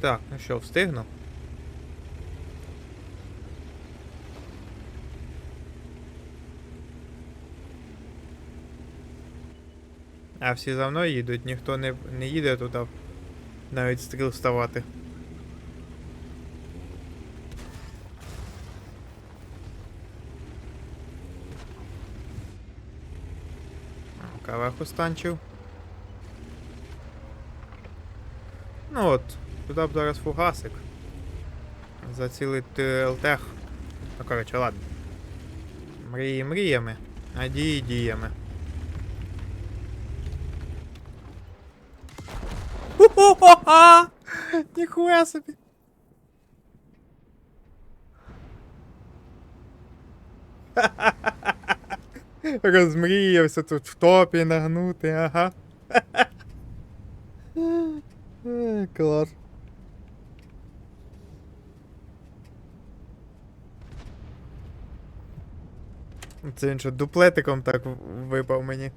Так, ну що, встигну? А всі за мною їдуть, ніхто не, не їде туди. Навіть стріл вставати. Каваху станчив. Ну от, туди б зараз фугасик. Зацілити ЛТХ. Ну коротше, ладно. Мрії мріями, а дії діями. Ху-ху-ха! Ніхуя собі. Розмріявся тут в топі нагнути, ага. Е, Клас. Це він що, дуплетиком так випав мені.